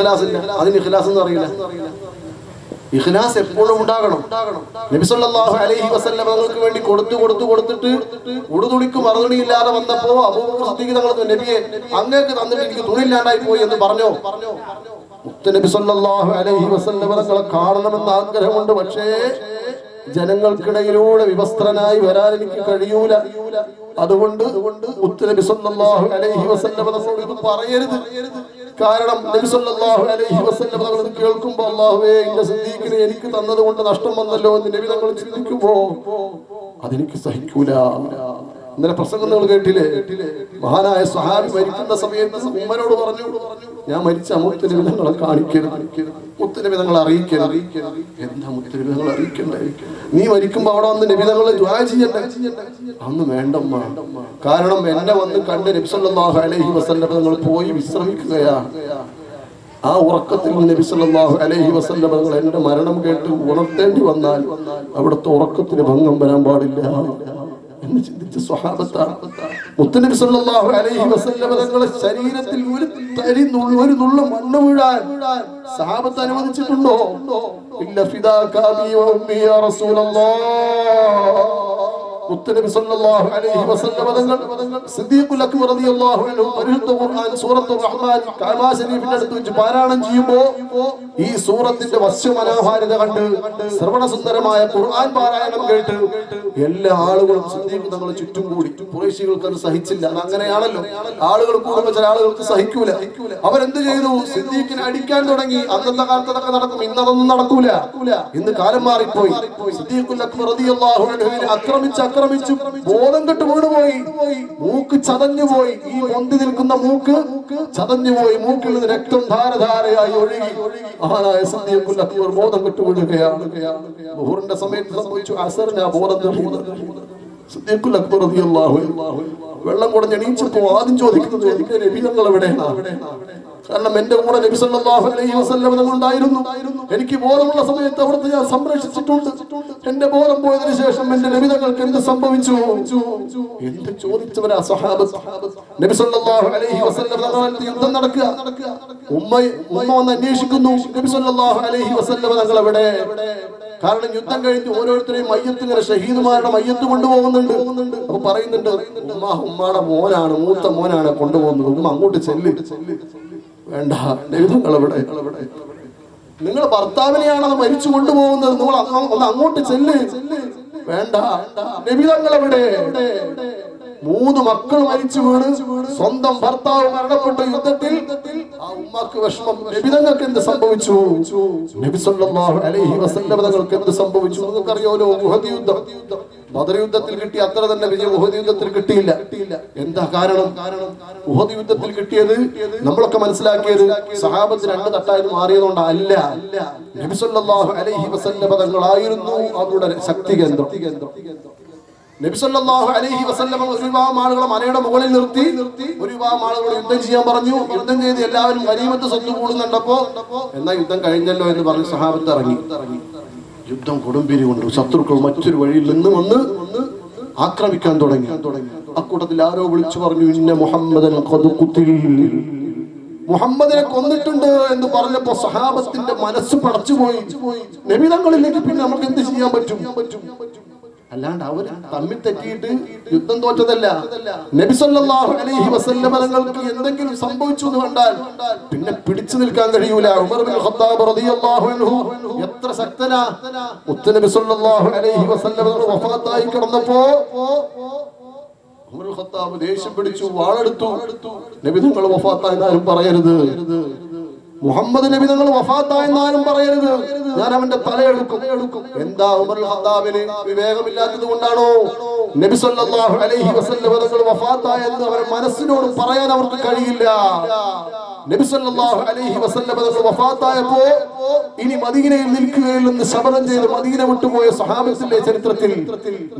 ഇഖ്ലാസ് ഇല്ല അതിന് ഇഖ്ലാസ് എന്ന് അറിയില്ല. ഇഖ്ലാസ് എപ്പോഴും ഉണ്ടാകണം. നബി സല്ലല്ലാഹു അലൈഹി വസല്ലം തങ്ങൾക്ക് വേണ്ടി കൊടുത്തു കൊടുത്തു കൊടുത്തിട്ട് ഉടുതുണിക്ക് മറുതുണിയില്ലാതെ വന്നപ്പോ അബൂബക്കർ സിദ്ദീഖ് തങ്ങൾ നബിയെ അങ്ങേക്ക് തന്നിട്ട് എനിക്ക് തുണിയില്ലാണ്ടായി പോയി എന്ന് പറഞ്ഞോ? നബി സല്ലല്ലാഹു അലൈഹി വസല്ലം തങ്ങളെ കാണണമെന്ന് ആഗ്രഹമുണ്ട്. പക്ഷേ ജനങ്ങൾക്കിടയിലൂടെ വിവസ്ത്രനായി വരാൻ എനിക്ക് കഴിയൂല. അതുകൊണ്ട് സല്ലല്ലാഹു അലൈഹി വസല്ലം ഇത് പറയരുത്. കാരണം സല്ലല്ലാഹു അലൈഹി വസല്ലം കേൾക്കുമ്പോൾ അല്ലാഹുവേ ഇന്ന സിദ്ദീഖിനെ എനിക്ക് തന്നത് കൊണ്ട് നഷ്ടം വന്നല്ലോ എന്ന് നബി തങ്ങൾ ചിന്തിക്കുമ്പോ അതെനിക്ക് സഹിക്കൂല. ഇന്നലെ പ്രസംഗം നിങ്ങൾ കേട്ടില്ലേ? മഹാനായ സഹാബി മരിക്കുന്ന സമയത്ത് ഉമ്മനോട് പറഞ്ഞു ഞാൻ മരിച്ച കാണിക്കണം കാണിക്കരുത്. അറിയിക്കണം അറിയിക്കരുത് അറിയിക്കരുത്. എന്താ മുത്തരവിധങ്ങൾ അറിയിക്കണ്ടേ? നീ മരിക്കുമ്പോ അവിടെ വന്ന് നബിതങ്ങളെ അന്ന് വേണ്ടമ്മ. കാരണം എന്നെ വന്ന് കണ്ട് നബി അലൈഹി തങ്ങൾ പോയി വിശ്രമിക്കുകയാണ് ആ ഉറക്കത്തിൽ നബി സല്ലല്ലാഹു അലൈഹി വസല്ലം എന്റെ മരണം കേട്ട് ഉണർത്തേണ്ടി വന്നാൽ അവിടുത്തെ ഉറക്കത്തിന് ഭംഗം വരാൻ പാടില്ല എന്ന് ചിന്തിച്ച് സ്വഹാബത്താണ് മുത്തനബി സല്ലല്ലാഹു അലൈഹി വസല്ലം തങ്ങളെ ശരീരത്തിൽ ഒരു തരി ഒരു നുള്ള മണ്ണ് വീഴാൻ സഹാബത്ത് അനുവദിച്ചിട്ടുണ്ടോ? ഇല്ല ഫിദാക കാബി വ ഉമ്മി യാ റസൂലല്ലാഹ്. മുത്തനബി സല്ലല്ലാഹു അലൈഹി വസല്ലം സിദ്ദീഖുൽ അക്ബർ റളിയല്ലാഹു അൻഹു റഹ്മാൻ കഅബ ശരീഫിന്റെ അടുത്ത് വെച്ച് പാരായണം ചെയ്യുമ്പോൾ ഈ സൂറത്തിന്റെ വശ്യമനോഹാരിത കണ്ട് ശ്രവണസുന്ദരമായ ഖുർആൻ പാരായണം കേട്ട് എല്ലാ ആളുകളും സിദ്ദീഖ് തങ്ങളെ ചുറ്റും കൂടി. കുറേശികൾക്ക് അത് സഹിച്ചില്ല. അത് അങ്ങനെയാണല്ലോ. ആളുകൾ കൂടുമ്പോൾ ചില ആളുകൾക്ക് സഹിക്കൂല. അവരെന്ത് ചെയ്തു? സിദ്ദീഖിനെ അടിക്കാൻ തുടങ്ങി. അന്നത്തെ നടക്കും. ഇന്നതൊന്നും നടക്കൂല. ഇന്ന് കാലം മാറിപ്പോയി. സിദ്ദീഖുൽ അക്ബർ റളിയല്ലാഹു ആക്രമിച്ചു. ബോധം കെട്ട് വീണുപോയി. മൂക്ക് ചതഞ്ഞുപോയി. ഈ പൊന്തി നിൽക്കുന്ന മൂക്ക് ചതഞ്ഞുപോയി. മൂക്കിൽ നിന്ന് രക്തം ധാരധാരയായി ഒഴുകി. മഹാനായ സിദ്ദീഖുൽ അക്ബർ ബോധം കെട്ട് വീഴുകയാണ്. സമയത്ത് സംഭവിച്ചു അസറിന് ബോധം വെള്ളം കുടഞ്ഞ് എണീച്ചപ്പോ ആദ്യം ചോദിക്കുന്നത് എന്റെ നബി എവിടെയാണ്? കാരണം എന്റെ കൂടെ നബി സല്ലല്ലാഹു അലൈഹി വസല്ലം ഉണ്ടായിരുന്നു എനിക്ക് ബോധമുള്ള സമയത്ത് അവിടുത്തെ ഞാൻ സംരക്ഷിച്ചിട്ടുണ്ട്. എന്റെ ബോധം പോയതിനു ശേഷം എന്റെ രവിതങ്ങൾക്ക് എന്ത് സംഭവിച്ചു? എന്ത് ചോദിച്ചവരാ സഹാബ് നബി സല്ലല്ലാഹു അലൈഹി വസല്ലം യുദ്ധം നടക്കുക. ഉമ്മ ഉമ്മ വന്ന് അന്വേഷിക്കുന്നു. നബി സല്ലല്ലാഹു അലൈഹി വസല്ലം തങ്ങൾ എവിടെ? കാരണം യുദ്ധം കഴിഞ്ഞ് ഓരോരുത്തരെയും മയ്യത്ത് ഇങ്ങനെ ഷഹീദുമാരുടെ മയ്യത്ത് കൊണ്ടുപോകുന്നുണ്ട്. അപ്പൊ പറയുന്നുണ്ട് ഉമ്മാ ഉമ്മാടെ മോനാണ് മൂത്ത മോനാണ് കൊണ്ടുപോകുന്നത്. ഉമ്മ അങ്ങോട്ട് ചെല്ല്. വേണ്ട ദൈവങ്ങൾ നിങ്ങൾ ഭർത്താവിനെയാണ് അത് മരിച്ചു കൊണ്ടുപോകുന്നത്. നിങ്ങൾ ഒന്ന് അങ്ങോട്ട് ചെല്ല്. വേണ്ട നബിതങ്ങൾ എവിടെ മൂന്ന് മക്കൾ മരിച്ചു വീണ്. സ്വന്തം ഭർത്താവ് മരണപ്പെട്ട യുദ്ധത്തിൽ ഉമ്മക്ക് നബിതങ്ങൾക്ക് എന്ത് സംഭവിച്ചു? നബി സല്ലല്ലാഹു അലൈഹി വസല്ലം തങ്ങൾക്ക് എന്ത് സംഭവിച്ചു? നിങ്ങൾക്കറിയാലോ ഉഹദ് യുദ്ധം. ബദർ യുദ്ധത്തിൽ കിട്ടിയ അത്ര തന്നെ വിജയം ഉഹദ് യുദ്ധത്തിൽ കിട്ടിയില്ല. എന്താ കാരണം? ഉഹദ് യുദ്ധത്തിൽ കിട്ടിയത് നമ്മളൊക്കെ മനസ്സിലാക്കിയത് സഹാബത്ത് രണ്ട് തട്ടായത് മാറിയതുകൊണ്ട് അല്ല. നബി സല്ലല്ലാഹു അലൈഹി വസല്ലം തങ്ങളായിരുന്നു അവരുടെ ശക്തി കേന്ദ്രം. നബി സല്ലല്ലാഹു അലൈഹി വസല്ലം ഒരു വിഭാഗം ആളുകളെ മലയുടെ മുകളിൽ നിർത്തി. ഒരു വിഭാഗം യുദ്ധം ചെയ്യാൻ പറഞ്ഞു. യുദ്ധം ചെയ്ത് എല്ലാവരും കരീമത്ത് സ്വത്ത് കൂടുന്നുണ്ടപ്പോ എന്നാ യുദ്ധം കഴിഞ്ഞല്ലോ എന്ന് പറഞ്ഞ് സഹാബത്ത് ഇറങ്ങി. യുദ്ധം കൊടുമ്പിരി കൊണ്ട് ശത്രുക്കൾ മറ്റൊരു വഴിയിൽ നിന്ന് വന്ന് ആക്രമിക്കാൻ തുടങ്ങി. അക്കൂട്ടത്തിൽ ആരോ വിളിച്ചു പറഞ്ഞു ഇന്ന മുഹമ്മദൻ ഖദ് ഖുതിൽ." മുഹമ്മദിനെ കൊന്നിട്ടുണ്ട് എന്ന് പറഞ്ഞപ്പോ സഹാബത്തിന്റെ മനസ്സ് പടച്ചുപോയി. നബിതങ്ങളിലേക്ക് പിന്നെ നമുക്ക് എന്ത് ചെയ്യാൻ പറ്റും? അല്ലാണ്ട് അവർ തമ്മിൽ തെറ്റിയിട്ട് യുദ്ധം തോറ്റതല്ല. നബി സല്ലല്ലാഹു അലൈഹി വസല്ലമ തങ്ങൾക്ക് എന്തെങ്കിലും സംഭവിച്ചു എന്ന് കണ്ടാൽ പിന്നെ പിടിച്ചു നിൽക്കാൻ കഴിയൂല. ഉമർ ബിൻ ഖത്താബ് റളിയല്ലാഹു അൻഹു എത്ര ശക്തനാ. മുത്തനബി സല്ലല്ലാഹു അലൈഹി വസല്ലമ വഫാത്തായി കിടന്നപ്പോ ഉമർ ഖത്താബ് ദേഷ്യം പിടിച്ചു വാളെടുത്തു. നബി തങ്ങൾ വഫാത്തായി ആരും പറയരുത്. മുഹമ്മദ് നബി തങ്ങൾ വഫാത്തായെന്നാലും പറയരുത്. ഞാൻ അവന്റെ തലയെടുക്കും. എന്താ ഉമർ ഹത്താബിന് വിവേകമില്ലാത്തത് കൊണ്ടാണോ? നബി സല്ലല്ലാഹു അലൈഹി വസല്ലം നിങ്ങൾ വഫാത്തായെന്ന് അവരുടെ മനസ്സിനോട് പറയാൻ അവർക്ക് കഴിയില്ല. നബി സല്ലല്ലാഹു അലൈഹി വസല്ലം വഫാത്തായപ്പോ ഇനി മദീനയിൽ നിൽക്കുകയില്ലെന്ന് ശപഥം ചെയ്ത് മദീന വിട്ടുപോയ സഹാബത്തിന്റെ ചരിത്രത്തിൽ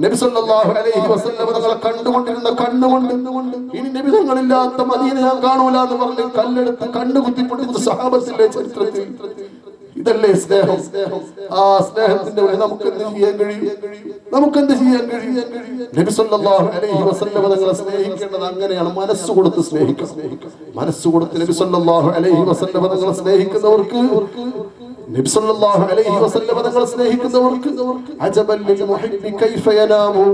നബി സല്ലല്ലാഹു അലൈഹി വസല്ലം തങ്ങളെ കണ്ടുകൊണ്ടിരുന്ന കണ്ണുകൊണ്ട് ഇനി നബി തങ്ങളില്ലാത്ത മദീന ഞാൻ കാണൂല എന്ന് പറഞ്ഞ് കല്ലെടുത്ത് കണ്ണു കുത്തിപ്പൊട്ടുന്ന സഹാബത്തിന്റെ ചരിത്രത്തിൽ. ഇതല്ലേ സ്നേഹം? ആ സ്നേഹത്തിന്റെ വഴി നമുക്ക് എന്ത് ചെയ്യാൻ കഴിയും? നമുക്ക് എന്ത് ചെയ്യാൻ കഴിയും? നബി സല്ലല്ലാഹു അലൈഹി വസല്ലം തങ്ങളെ സ്നേഹിക്കേണ്ടത് അങ്ങനെയാണ്. മനസ്സ് കൊടുത്ത് സ്നേഹിക്കുക മനസ്സ് കൊടുത്ത് നബി സല്ലല്ലാഹു അലൈഹി വസല്ലം തങ്ങളെ സ്നേഹിക്കുന്നവർക്ക് നബി സല്ലല്ലാഹു അലൈഹി വസല്ലം തങ്ങളെ സ്നേഹിക്കുന്നവർക്ക് അജബൽ ലിൽ മുഹിബ്ബി കൈഫ യനാമു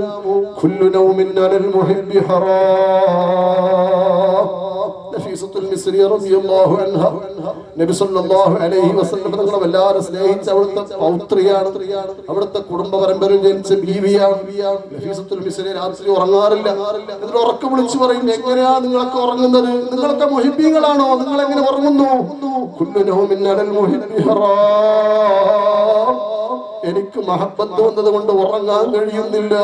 കുല്ലു നൗമിൻ അലൽ മുഹിബ്ബി ഹറാം. അൻഹ. നബി സല്ലല്ലാഹു അലൈഹി വസല്ലം തങ്ങളെ സ്നേഹിച്ച അവിടുത്തെ പൗത്രിയാണ്. അവിടുത്തെ കുടുംബ പരമ്പരയിൽ ജനിച്ച ബീവിയാണ്. രാത്രി ഉറങ്ങാറില്ല. എന്നിട്ട് ഉറക്കം വിളിച്ചു പറയും എങ്ങനെയാ നിങ്ങളൊക്കെ ഉറങ്ങുന്നത്? നിങ്ങളൊക്കെ മുഹിബീങ്ങളാണോ? നിങ്ങൾ എങ്ങനെ ഉറങ്ങുന്നു? കുല്ലു എനിക്ക് മഹബത്ത് വന്നത് കൊണ്ട് ഉറങ്ങാൻ കഴിയുന്നില്ല.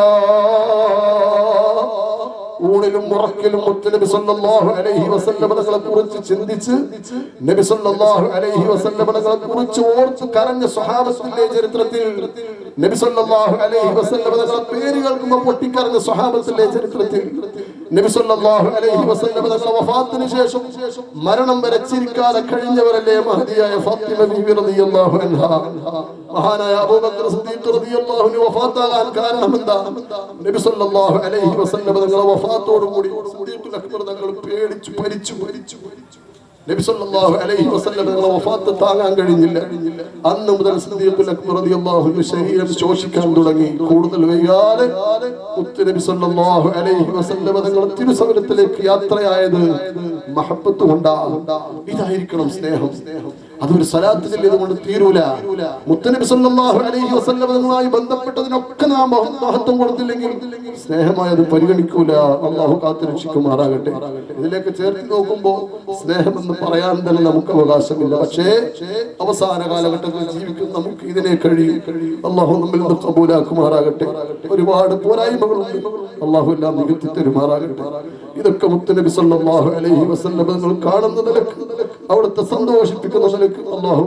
ഊണിലും ഉറക്കിലും മുത്തുനബി സല്ലല്ലാഹു അലൈഹി വസല്ലമകളെ കുറിച്ച് ചിന്തിച്ച് നബി സല്ലല്ലാഹു അലൈഹി വസല്ലമകളെ കുറിച്ച് ഓർത്ത് കരഞ്ഞ സ്വഹാബത്തിന്റെ ചരിത്രത്തിൽ നബി സല്ലല്ലാഹു അലൈഹി വസല്ലം തങ്ങളെ പേര് കേൾക്കുമ്പോൾ പൊട്ടിക്കരഞ്ഞ സ്വഹാബത്തിലെ ചരിത്രത്തിൽ നബി സല്ലല്ലാഹു അലൈഹി വസല്ലം തങ്ങളുടെ വഫാത്തിന് ശേഷം മരണം വരെ ചിരിക്കാതെ കഴിഞ്ഞവരല്ലേ മഹദിയായ ഫാത്തിമ ബിബി റളിയല്ലാഹു അൻഹ. മഹാനായ അബൂബക്കർ സിദ്ദീഖ് റളിയല്ലാഹു അൻഹു വഫാത്താകാൻ കാരണം എന്താ? നബി സല്ലല്ലാഹു അലൈഹി വസല്ലം തങ്ങളുടെ വഫാത്തോട് കൂടി സിദ്ദീഖ് അക്ബർ തങ്ങൾ പേടിച്ചു പരിച്ചു പരിച്ചു നബി സല്ലല്ലാഹു അലൈഹി വസല്ലമയുടെ വഫാത്ത് താങ്ങാൻ കഴിഞ്ഞില്ല. അന്ന് മുതൽ സിദ്ദീഖുൽ ശരീരം ശോഷിക്കാൻ തുടങ്ങി. കൂടുതൽ വൈകാതെ മുത്ത് നബി സല്ലല്ലാഹു അലൈഹി വസല്ലമ തങ്ങൾ തിരുസമരത്തിലേക്ക് യാത്രയായത് മഹബത്ത് കൊണ്ടാ ഇതായിരിക്കണം സ്നേഹം. അതൊരു സലാത്തിൽ ഇതുകൊണ്ട് തീരൂല. മുത്തനബി സല്ലല്ലാഹു അലൈഹി വസല്ലമയുമായി ബന്ധപ്പെട്ടതിനൊക്കെ നാം മഹ- മഹത്വം കൊടുത്തില്ലെങ്കിൽ സ്നേഹമായി അത് പരിഗണിക്കൂല. അള്ളാഹു കാത്തു രക്ഷിക്കുമാറാകട്ടെ. ഇതിലേക്ക് ചേർത്ത് നോക്കുമ്പോൾ സ്നേഹമെന്ന് പറയാൻ തന്നെ നമുക്ക് അവകാശമില്ല. പക്ഷേ അവസാന കാലഘട്ടത്തിൽ ജീവിക്കുന്ന നമുക്ക് ഇതിനെ കഴിയും. അള്ളാഹു നമ്മിൽ നിന്ന് കബൂലാക്കുമാറാകട്ടെ. ഒരുപാട് പോരായ്മകളുണ്ട് അള്ളാഹു എല്ലാം നികത്തി തരുമാറാകട്ടെ. ഇതൊക്കെ മുത്തനബി സല്ലല്ലാഹു അലൈഹി വസല്ലം കാണുന്ന നിലയ്ക്ക് അവിടുത്തെ സന്തോഷിപ്പിക്കുന്ന നിലയ്ക്ക് അള്ളാഹു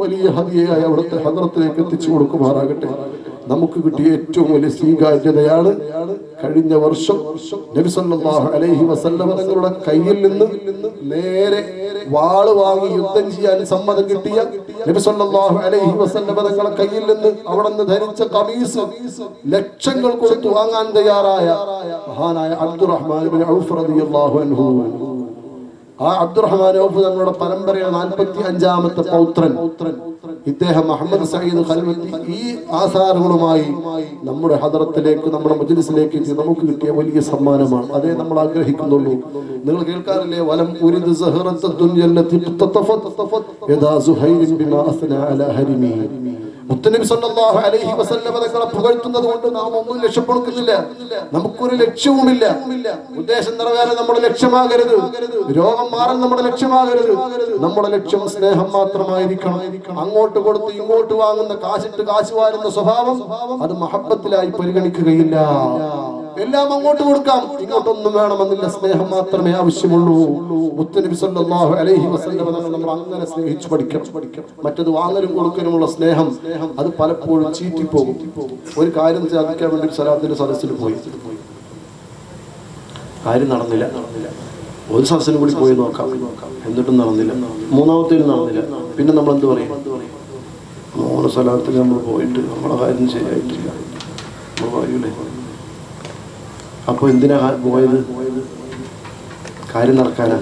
വലിയ ഹതിയായി അവിടുത്തെ ഹദ്രത്തിലേക്ക് എത്തിച്ചു കൊടുക്കുമാറാകട്ടെ. നമുക്ക് കിട്ടിയ ഏറ്റവും വലിയ സ്വീകാര്യതയാണ് കഴിഞ്ഞ വർഷം നബി സല്ലല്ലാഹു അലൈഹി വസല്ലമ തങ്ങളുടെ കയ്യിൽ നിന്ന് നേരെ വാൾ വാങ്ങി യുദ്ധം ചെയ്യാൻ സമ്മതം കിട്ടിയ നബി സല്ലല്ലാഹു അലൈഹി വസല്ലമ തങ്ങളുടെ കയ്യിൽ നിന്ന് അവിടെ നിന്ന് ധരിച്ച കമീസ് ലക്ഷങ്ങൾ കൊടുത്തു വാങ്ങാൻ തയ്യാറായ മഹാനായ അബ്ദുറഹ്മാൻ ഔഫ് റളിയല്ലാഹു അൻഹു. ആ അബ്ദുറഹ്മാൻ ഔഫ് തങ്ങളുടെ പരമ്പരയുടെ നാൽപ്പത്തി അഞ്ചാമത്തെ പൗത്രൻ. ഇദ്ദേഹം മുഹമ്മദ് സയ്യിദ് ഖൽവത്തി ഈ ആധാരങ്ങളുമായി നമ്മുടെ ഹദറത്തിലേക്ക് നമ്മുടെ മജ്ലിസിലേക്ക് നമുക്ക് കിട്ടിയ വലിയ സമ്മാനമാണ്. അതേ നമ്മൾ ആഗ്രഹിക്കുന്നുള്ളൂ. നിങ്ങൾ കേൾക്കാറില്ലേ? വലം ഉരിദ് സഹറത്ത് ദുനിയല്ലത്തി തത്തഫത് യദാ സുഹൈരിൻ ബിമാ അസ്ന അലാ ഹരിമി മുത്തനബി സല്ലല്ലാഹു അലൈഹി വസല്ലമ തങ്ങളെ പുകഴ്ത്തുന്നത് കൊണ്ട് നാം ഒന്നും ലക്ഷ്യപ്പെടുന്നില്ല നമുക്കൊരു ലക്ഷ്യവുമില്ല. ഉദ്ദേശം നിറവേറാൻ നമ്മുടെ ലക്ഷ്യമാകരുത്. രോഗം മാറാൻ നമ്മുടെ ലക്ഷ്യമാകരുത്. നമ്മുടെ ലക്ഷ്യം സ്നേഹം മാത്രമായിരിക്കണം. അങ്ങോട്ട് കൊടുത്ത് ഇങ്ങോട്ട് വാങ്ങുന്ന കാശിട്ട് കാശ് വാരുന്ന സ്വഭാവം അത് മഹബത്തിലായി പരിഗണിക്കുകയില്ല. എല്ലാം അങ്ങോട്ട് കൊടുക്കാം. ഇങ്ങോട്ടൊന്നും വേണമെന്നില്ല. സ്നേഹം മാത്രമേ ആവശ്യമുള്ളൂ. സല്ലല്ലാഹു അലൈഹി നമ്മൾ അങ്ങനെ സ്നേഹിച്ചു പഠിക്കണം. മറ്റത് വാങ്ങലും കൊടുക്കലുമുള്ള സ്നേഹം അത് പലപ്പോഴും ചീറ്റിപ്പോകും. ഒരു കാര്യം സാധിക്കാൻ വേണ്ടി സലാത്തിന്റെ സദസ്സിൽ പോയി. കാര്യം നടന്നില്ല. ഒരു സദസ്സിനും കൂടി പോയി നോക്കാം. എന്നിട്ടും നടന്നില്ല. മൂന്നാമത്തേലും നടന്നില്ല. പിന്നെ നമ്മൾ എന്ത് പറയും? മൂന്ന് സ്ഥലത്തിൽ നമ്മൾ പോയിട്ട് നമ്മളെ കാര്യം ശരിയായിട്ടില്ല. നമ്മൾ പറയൂലേ? അപ്പൊ എന്തിനാ പോയത്? കാര്യം നടക്കാനാ.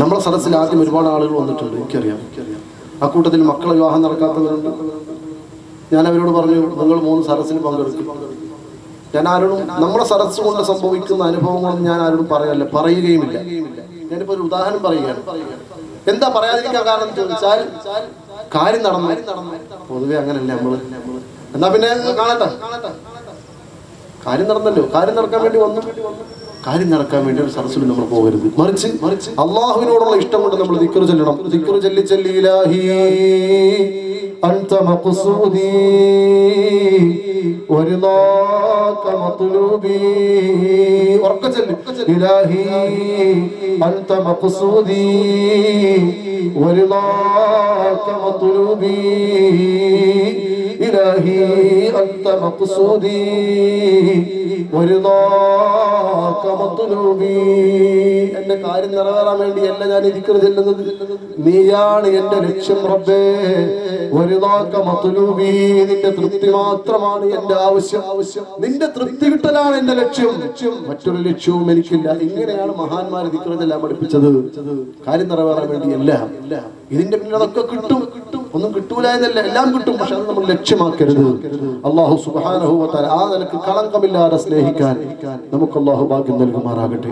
നമ്മളെ സദസ്സിൽ ആദ്യം ഒരുപാട് ആളുകൾ വന്നിട്ടുണ്ട് എനിക്കറിയാം. ആ കൂട്ടത്തിൽ മക്കളെ വിവാഹം നടക്കാത്തവരുണ്ട്. ഞാൻ അവരോട് പറഞ്ഞു നിങ്ങൾ മൂന്ന് സദസ്സിൽ പങ്കെടുക്കും. ഞാൻ ആരോടും നമ്മുടെ സദസ്സ് കൊണ്ട് സംഭവിക്കുന്ന അനുഭവങ്ങളൊന്നും ഞാൻ ആരോടും പറയല്ല പറയുകയുമില്ല. ഞാനിപ്പോ ഒരു ഉദാഹരണം പറയുകയാണ്. എന്താ പറയാതിരിക്കാൻ കാരണം ചോദിച്ചാൽ കാര്യം നടന്നു. പൊതുവെ അങ്ങനല്ലേ നമ്മൾ. എന്നാ പിന്നെ കാണട്ടെ. കാര്യം നടന്നല്ലോ. കാര്യം നടക്കാൻ വേണ്ടി വന്നു. കാര്യം നടക്കാൻ വേണ്ടി ഒരു സരസിൽ നമ്മൾ പോകരുത്. മറിച്ച് മറിച്ച് അള്ളാഹുവിനോടുള്ള ഇഷ്ടം കൊണ്ട് നമ്മൾ ദിക്കർ ചെല്ലണം. ദിക്കർ ചെല്ലി ചൊല്ലി ഇലാഹി അൻത മഖ്സൂദി വരിദാക മത്ലൂബി. ഉറക്കെ ചൊല്ലി. ഇലാഹി അൻത ഇലാഹി അന്ത മഖ്സൂദി വരിദാക മത്ലൂബി എന്റെ കാര്യം നിറവേറാൻ വേണ്ടിയല്ല ഞാൻ ഇരിക്കുന്നത് ചെല്ലുന്നത്. നീയാണ് എന്റെ ലക്ഷ്യം റബ്ബേ വരിദാക മത്ലൂബി നിന്റെ തൃപ്തി മാത്രമാണ് എന്റെ ആവശ്യം. ആവശ്യം നിന്റെ തൃപ്തി കിട്ടലാണ് എന്റെ ലക്ഷ്യം. ലക്ഷ്യം മറ്റൊരു ലക്ഷ്യവും എനിക്കില്ല. ഇങ്ങനെയാണ് മഹാന്മാർ ഇരിക്കുന്നതെല്ലാം പഠിപ്പിച്ചത്. കാര്യം നിറവേറാൻ വേണ്ടിയല്ല. ഇതിന്റെ പിന്നിൽ അതൊക്കെ കിട്ടും. കിട്ടും. ഒന്നും എന്നല്ല എല്ലാം കിട്ടും പക്ഷെ അത് നമ്മൾ ലക്ഷ്യമാക്കരുത്. അള്ളാഹു സുബാനഹു ആ നിലയ്ക്ക് കളങ്കമില്ലാതെ സ്നേഹിക്കാൻ നമുക്ക് അള്ളാഹു ഭാഗ്യം നൽകുമാറാകട്ടെ.